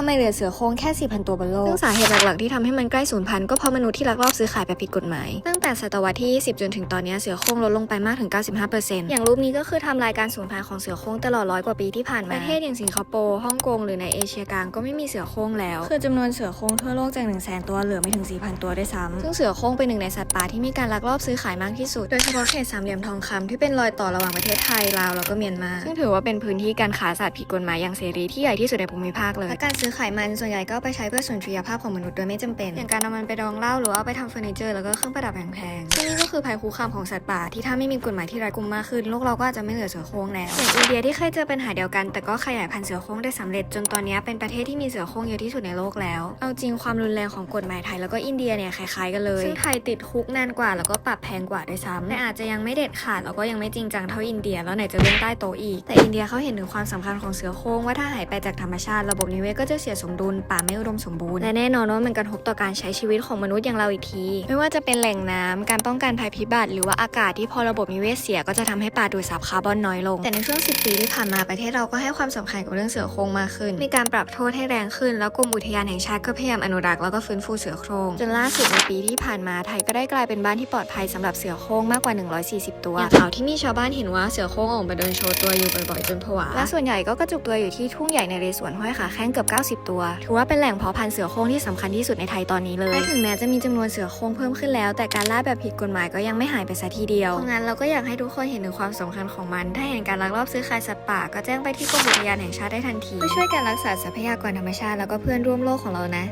ำไมเหลือเสือโคร่งแค่4,000ตัวบนโลกซึ่งสาเหตุหลักๆที่ทำให้มันใกล้สูญพันธุ์ก็เพราะมนุษย์ที่ลักลอบซื้อขายแบบผิดกฎหมาย ตั้งแต่ศตวรรษที่ 20 จนถึงตอนนี้เสือโคร่งลดลงไปมากถึง 95%อย่างรูปนี้ก็คือทำลายการสูญพันธุ์ของเสือโคร่งตลอดร้อยกว่าปีที่ผ่านมาประเทศอย่างสิงคโปร์ฮ่องกงหรือในเอเชียกลางก็ไม่มีเสือโคร่งแล้ว คือจำนวนเสือโคร่งทั่วโลกจาก1 0 0 0 0 0ตัวเหลือไม่ถึง 4,000 ตัวด้วยซ้ำซึ่งเสือโคร่งเป็นหนึ่งในสัตว์ป่าที่มีการลักลอบซื้อขายมากที่สุดโดยเฉพาะเขตสามเหลี่ยมทองคำที่เป็นรอยต่อระหว่างประเทศไทยลาวแล้วก็เมียนมาซึ่งถือว่าเป็นพื้นที่การค้าสัตว์ผิดกฎหมายอย่างเสรีที่ใหญ่ที่สุดในภูมิภาคเลยและการซื้อขายมันส่วนใหญ่ก็เอาไปใช้เพื่อสุนทรียภาพของมนุษย์โดยไม่จำเป็น อย่างการนำมันไปดองเหล้าหรือว่าเอาไปทำเฟอร์นิเจอร์แล้วก็เครื่องประดับแพงๆซึ่งนี่ก็คือภัยคุกคามของสัตว์ป่าที่ถ้าไม่มีกฎหมายที่รัดกุมมากขึ้นโลกเราก็อาจจะไม่เหลือเสือโคร่งแล้วอย่างอินเดียที่เคยเจอปัญหาเดียวกัน แต่ก็ขยายพันธุ์เสือโคร่งได้สำเร็จจนตอนนี้เป็นประเทศที่มีเสือโคร่งเยอะที่สุดในโลกแล้ว เอาจริงความรุนแรงของกฎหมายไทยแล้วก็อินเดียเนี่ยคล้ายๆกันเลยซึ่งไทยติดคุกนานกว่าแล้วก็ปรับแพงกว่าด้วยซ้ำแต่อาจจะยังไม่เด็ดขาดแล้วก็ยังไม่จริงจังเท่าอินเดีย แล้วไหนจะเรื่องใต้โต๊ะอีก แต่อินเดียเขาเห็นถึงความสำคัญของเสือโคร่งว่าถ้าหายไปจากธรรมชาติระบบนิเวศก็จะเสียสมดุลป่าไม่อุดมสมบูรณ์และแน่นอนว่ามันกระทบต่อการใช้ชีวิตของมนุษย์อย่างเราอีกที ไม่ว่าจะเป็นแหล่งน้ำการป้องกันภัยพิบัติหรือว่าอากาศที่พอระบบนิเวศเสียก็จะทำให้ป่าดูดซับคาร์บอนน้อยลง แต่ในช่วง 10 ปีที่ผ่านมาประเทศเราก็ให้ความสำคัญกับเรื่องเสือโคร่งมากขึ้น มีการปรับโทษให้แรงขึ้น แล้วกรมอุทยานแห่งชาติก็พยายามอนุรักษ์แล้วก็ฟื้นฟูเสือโคร่งจนล่าสุดในปีที่ผ่านมาไทยก็ได้กลายเป็นบ้านที่ปลอดภัยสำหรับเสือโคร่งมากกว่า 140 ตัวอย่างข่าวที่มีชาวบ้านเห็นว่าเสือโคร่งออกมาเดินโชว์ตัวอยู่บ่อยๆจนผวาและส่วนใหญ่ก็กระจุกตัวอยู่ที่ทุ่งใหญ่ในเรสวนห้วยขาแข้งเกือบ90 ตัว ถือว่าเป็นแหล่งเพาะพันธุ์เสือโคร่งที่สำคัญที่สุดในไทยตอนนี้เลยและถึงแม้จะมีจำนวนเสือโคร่งเพิ่มขึ้นแล้ว แต่การล่าแบบผิดกฎหมายก็ยังไม่หายไปซะทีเดียวเพราะงั้นเราก็อยากให้ทุกคนเห็นถึงความสำคัญของมัน ถ้าเห็นการลักลอบซื้อขายสัตว์ป่าก็แจ้งไปที่กรมอุทยานแห่งชาติได้ทันทีเพื่อช่วยการรักษาทรัพยากรธรรมชาติแล้วก็เพื่อนร่วมโลกของเรานะ